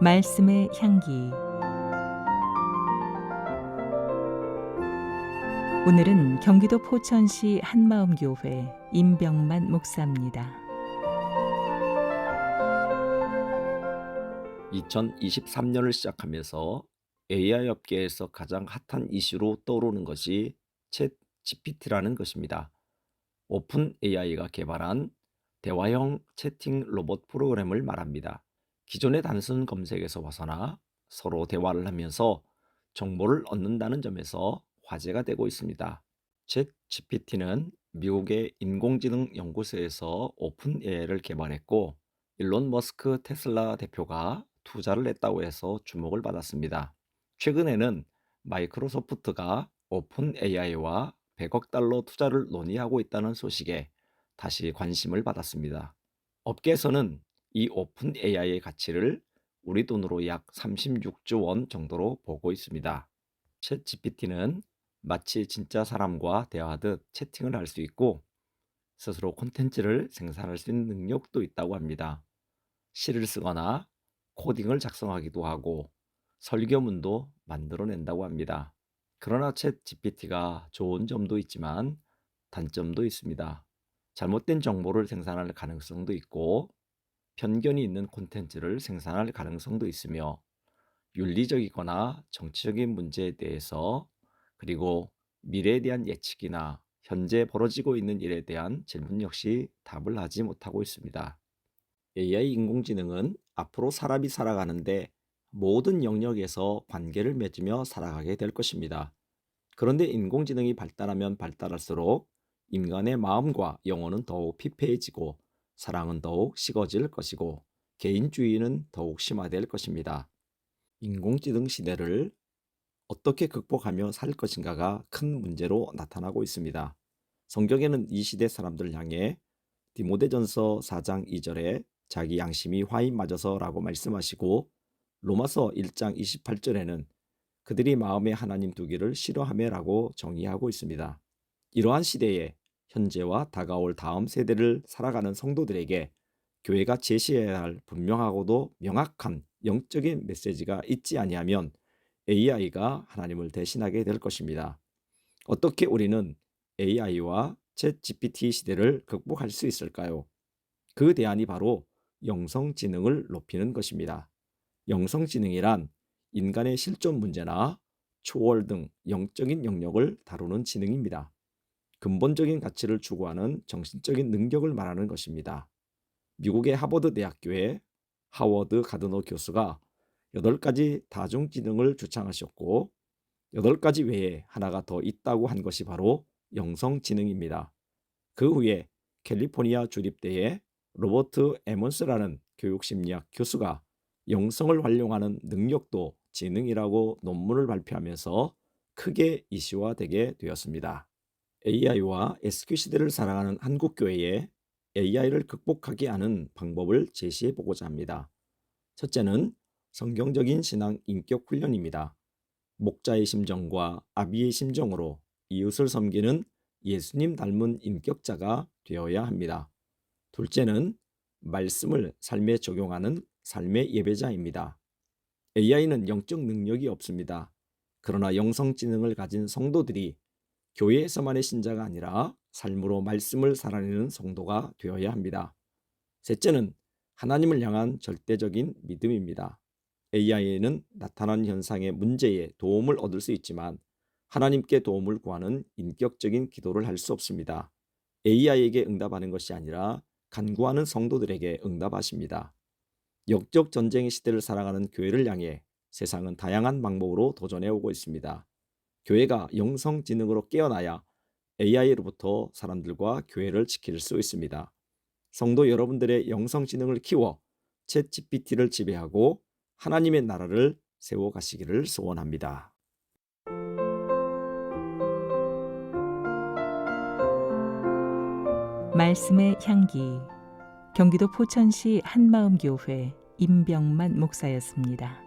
말씀의 향기 오늘은 경기도 포천시 한마음교회 임병만 목사입니다. 2023년을 시작하면서 AI 업계에서 가장 핫한 이슈로 떠오르는 것이 챗 GPT라는 것입니다. 오픈 AI가 개발한 대화형 채팅 로봇 프로그램을 말합니다. 기존의 단순 검색에서 벗어나 서로 대화를 하면서 정보를 얻는다는 점에서 화제가 되고 있습니다. 챗 GPT는 미국의 인공지능 연구소에서 오픈 AI를 개발했고 일론 머스크 테슬라 대표가 투자를 했다고 해서 주목을 받았습니다. 최근에는 마이크로소프트가 오픈 AI와 100억 달러 투자를 논의하고 있다는 소식에 다시 관심을 받았습니다. 업계에서는 이 오픈 AI의 가치를 우리 돈으로 약 36조 원 정도로 보고 있습니다. 챗 GPT는 마치 진짜 사람과 대화하듯 채팅을 할 수 있고 스스로 콘텐츠를 생산할 수 있는 능력도 있다고 합니다. 시를 쓰거나 코딩을 작성하기도 하고 설교문도 만들어낸다고 합니다. 그러나 챗 GPT가 좋은 점도 있지만 단점도 있습니다. 잘못된 정보를 생산할 가능성도 있고 편견이 있는 콘텐츠를 생산할 가능성도 있으며 윤리적이거나 정치적인 문제에 대해서 그리고 미래에 대한 예측이나 현재 벌어지고 있는 일에 대한 질문 역시 답을 하지 못하고 있습니다. AI 인공지능은 앞으로 사람이 살아가는데 모든 영역에서 관계를 맺으며 살아가게 될 것입니다. 그런데 인공지능이 발달하면 발달할수록 인간의 마음과 영혼은 더욱 피폐해지고 사랑은 더욱 식어질 것이고 개인주의는 더욱 심화될 것입니다. 인공지능 시대를 어떻게 극복하며 살 것인가가 큰 문제로 나타나고 있습니다. 성경에는 이 시대 사람들을 향해 디모데전서 4장 2절에 자기 양심이 화인 맞아서라고 말씀하시고 로마서 1장 28절에는 그들이 마음에 하나님 두기를 싫어하며라고 정의하고 있습니다. 이러한 시대에 현재와 다가올 다음 세대를 살아가는 성도들에게 교회가 제시해야 할 분명하고도 명확한 영적인 메시지가 있지 아니하면 AI가 하나님을 대신하게 될 것입니다. 어떻게 우리는 AI와 챗 GPT 시대를 극복할 수 있을까요? 그 대안이 바로 영성지능을 높이는 것입니다. 영성지능이란 인간의 실존 문제나 초월 등 영적인 영역을 다루는 지능입니다. 근본적인 가치를 추구하는 정신적인 능력을 말하는 것입니다. 미국의 하버드 대학교의 하워드 가드너 교수가 8가지 다중지능을 주창하셨고 8가지 외에 하나가 더 있다고 한 것이 바로 영성지능입니다. 그 후에 캘리포니아 주립대의 로버트 에몬스라는 교육심리학 교수가 영성을 활용하는 능력도 지능이라고 논문을 발표하면서 크게 이슈화되게 되었습니다. AI와 SQ 시대를 살아가는 한국 교회에 AI를 극복하게 하는 방법을 제시해 보고자 합니다. 첫째는 성경적인 신앙 인격 훈련입니다. 목자의 심정과 아비의 심정으로 이웃을 섬기는 예수님 닮은 인격자가 되어야 합니다. 둘째는 말씀을 삶에 적용하는 삶의 예배자입니다. AI는 영적 능력이 없습니다. 그러나 영성지능을 가진 성도들이 교회에서만의 신자가 아니라 삶으로 말씀을 살아내는 성도가 되어야 합니다. 셋째는 하나님을 향한 절대적인 믿음입니다. AI에는 나타난 현상의 문제에 도움을 얻을 수 있지만 하나님께 도움을 구하는 인격적인 기도를 할 수 없습니다. AI에게 응답하는 것이 아니라 간구하는 성도들에게 응답하십니다. 역적 전쟁의 시대를 살아가는 교회를 향해 세상은 다양한 방법으로 도전해 오고 있습니다. 교회가 영성지능으로 깨어나야 AI로부터 사람들과 교회를 지킬 수 있습니다. 성도 여러분들의 영성지능을 키워 챗 GPT를 지배하고 하나님의 나라를 세워 가시기를 소원합니다. 말씀의 향기 경기도 포천시 한마음교회 임병만 목사였습니다.